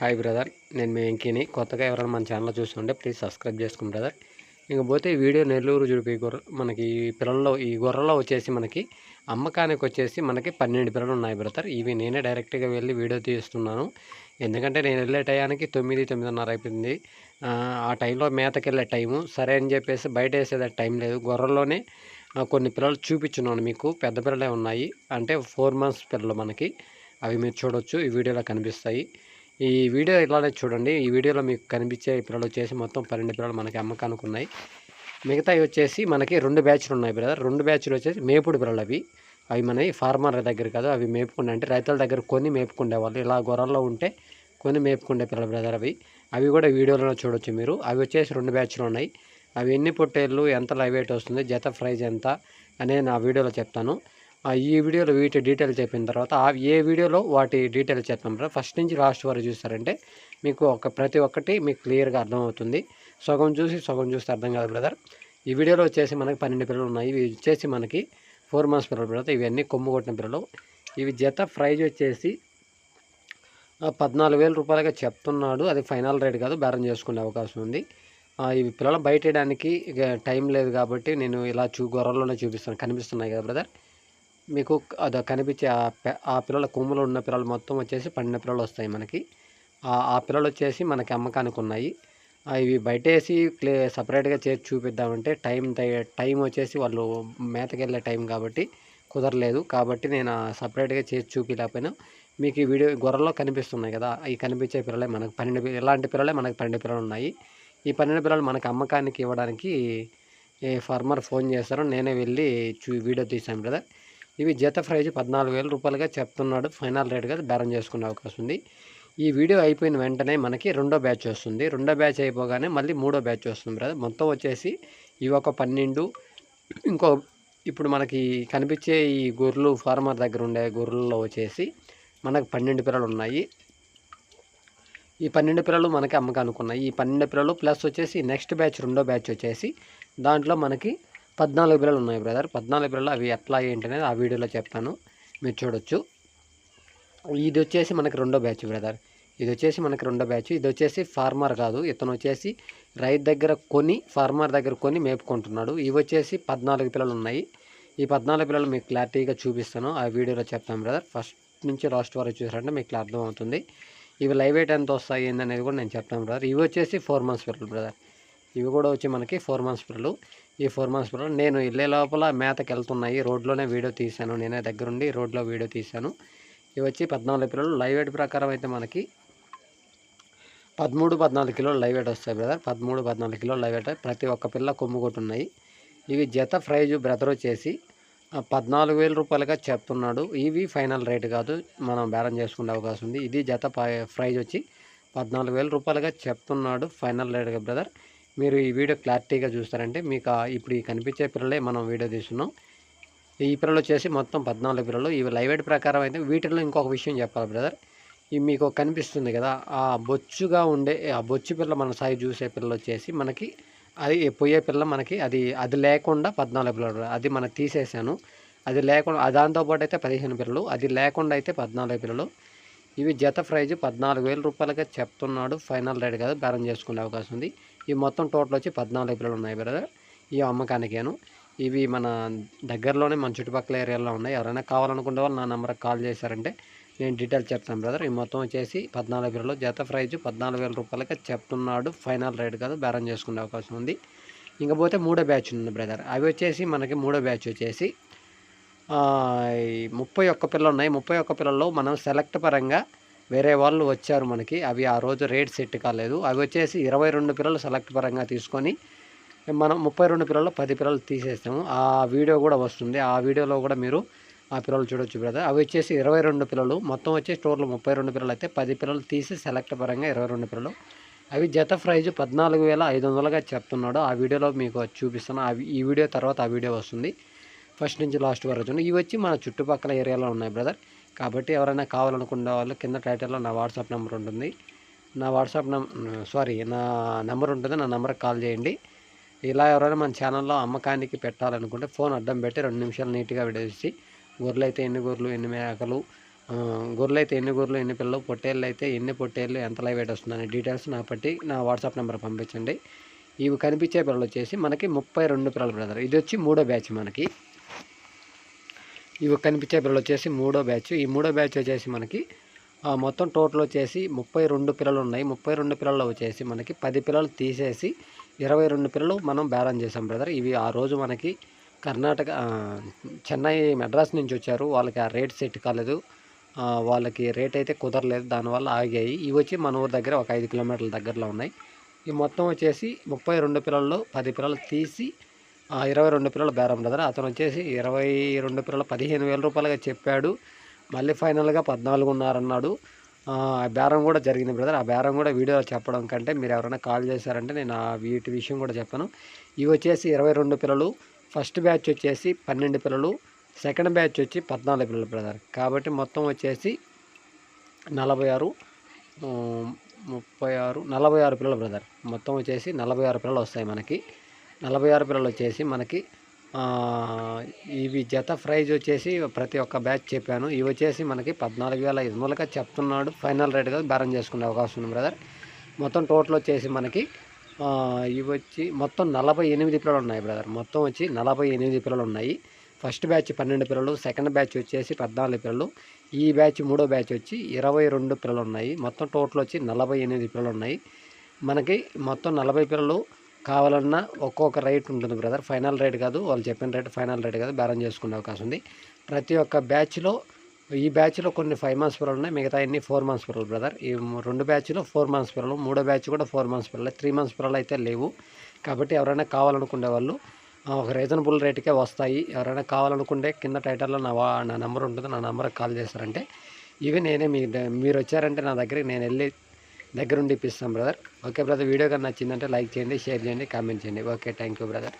Hi brother నేను మీ వెంకీని. కొత్తగా ఎవరైనా మన ఛానల్ చూస్తుంటే ప్లీజ్ సబ్స్క్రైబ్ చేసుకోండి బ్రదర్ ఇకపోతే ఈ వీడియో నెల్లూరు జుడిపి గొర్ర మనకి ఈ పిల్లల్లో ఈ గొర్రెలో వచ్చేసి మనకి అమ్మకానికి వచ్చేసి మనకి పన్నెండు పిల్లలు ఉన్నాయి బ్రదర్ ఇవి నేనే డైరెక్ట్గా వెళ్ళి వీడియో తీస్తున్నాను. ఎందుకంటే నేను వెళ్ళే టయానికి తొమ్మిది తొమ్మిదిన్నర అయిపోయింది. ఆ, టైంలో మేతకి వెళ్ళే టైము. సరే అని చెప్పేసి బయట వేసేది టైం లేదు. గొర్రెల్లోనే కొన్ని పిల్లలు చూపించున్నాను మీకు. పెద్ద పిల్లలే ఉన్నాయి. అంటే ఫోర్ మంత్స్ పిల్లలు మనకి. అవి మీరు చూడొచ్చు. ఈ వీడియోలో కనిపిస్తాయి. ఈ వీడియో ఇలానే చూడండి. ఈ వీడియోలో మీకు కనిపించే పిల్లలు వచ్చేసి మొత్తం పన్నెండు పిల్లలు మనకి అమ్మకానికి ఉన్నాయి మిగతావి వచ్చేసి మనకి రెండు బ్యాచ్లు ఉన్నాయి బ్రదర్ రెండు బ్యాచ్లు వచ్చేసి మేపుడు పిల్లలు అవి. అవి మనవి ఫార్మర్ దగ్గర కాదు అవి మేపుకుండే అంటే రైతుల దగ్గర కొన్ని మేపుకుండే వాళ్ళు. ఇలా గొర్రెల్లో ఉంటే కొన్ని మేపుకుండే పిల్లలు బ్రదర్ అవి. అవి కూడా వీడియోలో చూడొచ్చు మీరు. అవి వచ్చేసి రెండు బ్యాచ్లు ఉన్నాయి. అవి ఎన్ని పొట్టేళ్ళు ఎంత లైవ్ వెయిట్ వస్తుంది జత ప్రైజ్ ఎంత అనేది నా వీడియోలో చెప్తాను. ఈ వీడియోలో వీటి డీటెయిల్ చెప్పిన తర్వాత ఆ ఏ వీడియోలో వాటి డీటెయిల్ చెప్తాం ఫస్ట్ నుంచి లాస్ట్ వరకు చూస్తారంటే మీకు ఒక ప్రతి ఒక్కటి మీకు క్లియర్గా అర్థమవుతుంది. సగం చూసి సగం చూస్తే అర్థం కాదు బ్రదర్. ఈ వీడియోలో వచ్చేసి మనకి పన్నెండు పిల్లలు ఉన్నాయి. ఇవి వచ్చేసి మనకి ఫోర్ మంత్స్ పిల్లలు బ్రదర్. ఇవన్నీ కొమ్ము కొట్టిన పిల్లలు. ఇవి జత ప్రైజ్ వచ్చేసి పద్నాలుగు వేల రూపాయలుగా చెప్తున్నాడు. అది ఫైనల్ రేట్ కాదు బేరం చేసుకునే అవకాశం ఉంది. ఇవి పిల్లలు బయట వేయడానికి ఇక టైం లేదు కాబట్టి నేను ఇలా చూ గొర్రెల్లోనే చూపిస్తాను. కనిపిస్తున్నాయి కదా బ్రదర్? మీకు అది కనిపించే ఆ పిల్లల కొమ్ములో ఉన్న పిల్లలు మొత్తం వచ్చేసి పండిన పిల్లలు వస్తాయి మనకి. ఆ పిల్లలు వచ్చేసి మనకి అమ్మకానికి ఉన్నాయి. ఇవి బయట వేసి క్లే సపరేట్గా చేసి చూపిద్దామంటే టైం టైం వచ్చేసి వాళ్ళు మేతకి వెళ్ళే టైం కాబట్టి కుదరలేదు. కాబట్టి నేను సపరేట్గా చేసి చూపించలేకపోయినా మీకు ఈ వీడియో గొర్రెల్లో కనిపిస్తున్నాయి కదా ఈ కనిపించే పిల్లలే మనకు పన్నెండు ఇలాంటి పిల్లలే మనకు పన్నెండు పిల్లలు ఉన్నాయి. ఈ పన్నెండు పిల్లలు మనకు అమ్మకానికి ఇవ్వడానికి ఫార్మర్ ఫోన్ చేస్తారు నేనే వెళ్ళి చూ వీడియో తీసాను బ్రదర్. ఇవి జత ప్రైజ్ పద్నాలుగు వేల రూపాయలుగా చెప్తున్నాడు. ఫైనల్ రేట్గా బేరం చేసుకునే అవకాశం ఉంది. ఈ వీడియో అయిపోయిన వెంటనే మనకి రెండో బ్యాచ్ వస్తుంది. రెండో బ్యాచ్ అయిపోగానే మళ్ళీ మూడో బ్యాచ్ వస్తుంది బ్రదర్. మొత్తం వచ్చేసి ఇవి ఒక పన్నెండు ఇంకో ఇప్పుడు మనకి కనిపించే ఈ గొర్రెలు ఫార్మర్ దగ్గర ఉండే గొర్రెల్లో వచ్చేసి మనకు పన్నెండు పిల్లలు ఉన్నాయి. ఈ పన్నెండు పిల్లలు మనకి అమ్మకానికి ఉన్నాయి. ఈ పన్నెండు పిల్లలు ప్లస్ వచ్చేసి నెక్స్ట్ బ్యాచ్ రెండో బ్యాచ్ వచ్చేసి దాంట్లో మనకి పద్నాలుగు పిల్లలు ఉన్నాయి బ్రదర్. పద్నాలుగు పిల్లలు అవి ఎట్లా ఏంటి అనేది ఆ వీడియోలో చెప్తాను. మీరు చూడొచ్చు. ఇది వచ్చేసి మనకి రెండో బ్యాచ్ బ్రదర్. ఇది వచ్చేసి మనకి రెండో బ్యాచ్. ఇది వచ్చేసి ఫార్మర్ కాదు. ఇతను వచ్చేసి రైతు దగ్గర కొని ఫార్మర్ దగ్గర కొని మేపుకుంటున్నాడు. ఇవి వచ్చేసి పద్నాలుగు పిల్లలు ఉన్నాయి. ఈ పద్నాలుగు పిల్లలు మీకు క్లారిటీగా చూపిస్తాను. ఆ వీడియోలో చెప్తాను బ్రదర్. ఫస్ట్ నుంచి లాస్ట్ వరకు చూసారంటే మీకు అర్థమవుతుంది ఇవి లైవ్ ఎయిట్ ఎంత వస్తాయి ఏందనేది కూడా నేను చెప్తాను బ్రదర్. ఇవి వచ్చేసి ఫోర్ మంత్స్ పిల్లలు బ్రదర్. ఇవి కూడా వచ్చి మనకి ఫోర్ మంత్స్ పిల్లలు. ఈ ఫోర్ మంత్స్ పిల్లలు నేను వెళ్ళే లోపల మేతకి వెళ్తున్నాయి రోడ్లోనే వీడియో తీశాను. నేనే దగ్గరుండి రోడ్లో వీడియో తీశాను. ఇవి వచ్చి పద్నాలుగు పిల్లలు లైవ్ వెయిట్ ప్రకారం అయితే మనకి పదమూడు పద్నాలుగు కిలోలు లైవ్ వెయిట్ వస్తాయి బ్రదర్. పదమూడు పద్నాలుగు కిలోలు లైవ్ వెయిట్ ప్రతి ఒక్క పిల్ల కొమ్ము కొట్టున్నాయి ఇవి జత ప్రైజ్ బ్రదర్ వచ్చేసి ఆ, పద్నాలుగు వేల రూపాయలుగా చెప్తున్నాడు. ఇవి ఫైనల్ రేట్ కాదు. మనం బేరం చేసుకునే అవకాశం ఉంది. ఇది జత ప్రైజ్ వచ్చి పద్నాలుగు వేల రూపాయలుగా చెప్తున్నాడు ఫైనల్ రేట్ బ్రదర్. మీరు ఈ వీడియో క్లారిటీగా చూస్తారంటే మీకు ఇప్పుడు ఈ కనిపించే పిల్లలే మనం వీడియో తీస్తున్నాం. ఈ పిల్లలు వచ్చేసి మొత్తం పద్నాలుగు పిల్లలు. ఇవి లైవ్ ప్రకారం అయితే వీటిలో ఇంకొక విషయం చెప్పాలి బ్రదర్ ఇవి మీకు కనిపిస్తుంది కదా ఆ బొచ్చుగా ఉండే ఆ బొచ్చు పిల్ల మన సాయి చూసే పిల్లలు వచ్చేసి మనకి అది పోయే పిల్ల మనకి అది అది లేకుండా పద్నాలుగు పిల్లలు అది మనం తీసేసాను. అది లేకుండా దాంతోపాటు అయితే పదిహేను పిల్లలు. అది లేకుండా అయితే పద్నాలుగు పిల్లలు. ఇవి జత ప్రైజ్ పద్నాలుగు వేల రూపాయలుగా చెప్తున్నాడు. ఫైనల్ రేట్ కదా బేరం చేసుకునే అవకాశం ఉంది. ఇవి మొత్తం టోటల్ వచ్చి పద్నాలుగు పిల్లలు ఉన్నాయి బ్రదర్. ఈ అమ్మకానికేను. ఇవి మన దగ్గరలోనే మన చుట్టుపక్కల ఏరియాలో ఉన్నాయి. ఎవరైనా కావాలనుకునే వాళ్ళు నా నెంబర్కి కాల్ చేశారంటే నేను డీటెయిల్ చెప్తాను బ్రదర్. ఈ మొత్తం వచ్చేసి పద్నాలుగు వేలు జత ప్రైజ్ పద్నాలుగు వేల రూపాయలకి చెప్తున్నాడు. ఫైనల్ రేట్ కాదు బేరం చేసుకునే అవకాశం ఉంది. ఇంకపోతే మూడో బ్యాచ్ ఉంది బ్రదర్. అవి వచ్చేసి మనకి మూడో బ్యాచ్ వచ్చేసి ముప్పై ఒక్క పిల్లలు ఉన్నాయి. ముప్పై ఒక్క పిల్లల్లో మనం సెలెక్ట్ పరంగా వేరే వాళ్ళు వచ్చారు మనకి. అవి ఆ రోజు రేట్ సెట్ కాలేదు. అవి వచ్చేసి ఇరవై రెండు పిల్లలు సెలెక్ట్ పరంగా తీసుకొని మనం ముప్పై రెండు పిల్లలు పది పిల్లలు తీసేస్తాము. ఆ వీడియో కూడా వస్తుంది. ఆ వీడియోలో కూడా మీరు ఆ పిల్లలు చూడొచ్చు బ్రదర్. అవి వచ్చేసి ఇరవై రెండు పిల్లలు. మొత్తం వచ్చి స్టోర్లో ముప్పై రెండు పిల్లలు అయితే పది పిల్లలు తీసి సెలెక్ట్ పరంగా ఇరవై రెండు పిల్లలు. అవి జత ప్రైజ్ పద్నాలుగు వేల ఐదు వందలుగా చెప్తున్నాడు. ఆ వీడియోలో మీకు చూపిస్తాను. అవి ఈ వీడియో తర్వాత ఆ వీడియో వస్తుంది. ఫస్ట్ నుంచి లాస్ట్ వరకు చూడండి. ఇవి వచ్చి మన చుట్టుపక్కల ఏరియాలో ఉన్నాయి బ్రదర్ కాబట్టి ఎవరైనా కావాలనుకునే వాళ్ళు కింద టైటిల్లో నా వాట్సాప్ నెంబర్ ఉంటుంది. నా వాట్సాప్ నెం సారీ నా నెంబర్ ఉంటుంది నా నెంబర్కి కాల్ చేయండి. ఇలా ఎవరైనా మన ఛానల్లో అమ్మకానికి పెట్టాలనుకుంటే ఫోన్ అడ్డం పెట్టి రెండు నిమిషాలు నీట్గా విడేసి గొర్రెలు అయితే ఎన్ని గొర్రెలు ఎన్ని మేకలు గొర్రెలు అయితే ఎన్ని గొర్రెలు ఎన్ని పిల్లలు పొట్టేళ్ళు అయితే ఎన్ని పొట్టేళ్ళు ఎంత లైవ్ వెయిట్ వస్తుందని డీటెయిల్స్ నా పట్టి నా వాట్సాప్ నెంబర్ పంపించండి. ఇవి కనిపించే పిల్లలు వచ్చేసి మనకి ముప్పై రెండు పిల్లలు బ్రదర్ ఇది వచ్చి మూడో బ్యాచ్ మనకి. ఇవి కనిపించే పిల్లలు వచ్చేసి మూడో బ్యాచ్. ఈ మూడో బ్యాచ్ వచ్చేసి మనకి ఆ, మొత్తం టోటల్ వచ్చేసి ముప్పై రెండు పిల్లలు ఉన్నాయి. ముప్పై రెండు పిల్లలు వచ్చేసి మనకి పది పిల్లలు తీసేసి ఇరవై రెండు పిల్లలు మనం బేరం చేసాం బ్రదర్. ఇవి ఆ రోజు మనకి కర్ణాటక చెన్నై మెడ్రాస్ నుంచి వచ్చారు. వాళ్ళకి ఆ రేట్ సెట్ కాలేదు. వాళ్ళకి రేట్ అయితే కుదరలేదు. దానివల్ల ఆగాయి. ఇవి వచ్చి మన ఊరి దగ్గర ఒక ఐదు కిలోమీటర్ల దగ్గరలో ఉన్నాయి. ఈ మొత్తం వచ్చేసి ముప్పై రెండు పిల్లల్లో పది పిల్లలు తీసి ఇరవై రెండు పిల్లల బేరం బ్రదర్. అతను వచ్చేసి ఇరవై రెండు పిల్లలు పదిహేను వేల రూపాయలుగా చెప్పాడు. మళ్ళీ ఫైనల్గా పద్నాలుగున్నరన్నాడు. ఆ బేరం కూడా జరిగింది బ్రదర్. ఆ బేరం కూడా వీడియోలో చెప్పడం కంటే మీరు ఎవరైనా కాల్ చేశారంటే నేను ఆ వీటి విషయం కూడా చెప్పాను. ఇవి వచ్చేసి ఇరవై రెండు పిల్లలు. ఫస్ట్ బ్యాచ్ వచ్చేసి పన్నెండు పిల్లలు. సెకండ్ బ్యాచ్ వచ్చి పద్నాలుగు పిల్లలు బ్రదర్. కాబట్టి మొత్తం వచ్చేసి నలభై ఆరు ముప్పై ఆరు నలభై ఆరు పిల్లలు బ్రదర్. మొత్తం వచ్చేసి నలభై ఆరు పిల్లలు వస్తాయి మనకి. నలభై ఆరు పిల్లలు వచ్చేసి మనకి ఇవి జత ప్రైజ్ వచ్చేసి ప్రతి ఒక్క బ్యాచ్ చెప్పాను. ఇవి వచ్చేసి మనకి పద్నాలుగు వేల ఐదు వందలుగా చెప్తున్నాడు. ఫైనల్ రేట్గా కదా బేరం చేసుకునే అవకాశం ఉంది బ్రదర్. మొత్తం టోటల్ వచ్చేసి మనకి ఇవి వచ్చి మొత్తం నలభై ఎనిమిది పిల్లలు ఉన్నాయి బ్రదర్. మొత్తం వచ్చి నలభై ఎనిమిది పిల్లలు ఉన్నాయి. ఫస్ట్ బ్యాచ్ పన్నెండు పిల్లలు సెకండ్ బ్యాచ్ వచ్చేసి పద్నాలుగు పిల్లలు. ఈ బ్యాచ్ మూడో బ్యాచ్ వచ్చి ఇరవై రెండు పిల్లలు ఉన్నాయి. మొత్తం టోటల్ వచ్చి నలభై ఎనిమిది పిల్లలు ఉన్నాయి. మనకి మొత్తం నలభై పిల్లలు కావాలన్నా ఒక్కొక్క రేట్ ఉంటుంది బ్రదర్ ఫైనల్ రేట్ కాదు వాళ్ళు చెప్పిన రేట్ ఫైనల్ రేట్ కాదు బేరం చేసుకునే అవకాశం ఉంది. ప్రతి ఒక్క బ్యాచ్లో ఈ బ్యాచ్లో కొన్ని ఫైవ్ మంత్స్ పిల్లలు ఉన్నాయి మిగతా అన్ని ఫోర్ మంత్స్ పిల్లలు బ్రదర్ ఈ రెండు బ్యాచ్లో ఫోర్ మంత్స్ పిల్లలు మూడో బ్యాచ్ కూడా ఫోర్ మంత్స్ పిల్లలు త్రీ మంత్స్ పిల్లలు అయితే లేవు. కాబట్టి ఎవరైనా కావాలనుకునే వాళ్ళు ఒక రీజనబుల్ రేటుకే వస్తాయి. ఎవరైనా కావాలనుకుంటే కింద టైటిల్లో నా నా నెంబర్ ఉంటుంది నా నెంబర్కి కాల్ చేస్తారంటే ఇవి నేనే మీ ద- మీరు వచ్చారంటే నా దగ్గరికి నేను వెళ్ళి దగ్గరుండి ఇప్పిస్తాం బ్రదర్ ఓకే బ్రదర్ వీడియో కానీ నచ్చిందంటే లైక్ చేయండి షేర్ చేయండి కామెంట్ చేయండి. Okay thank you brother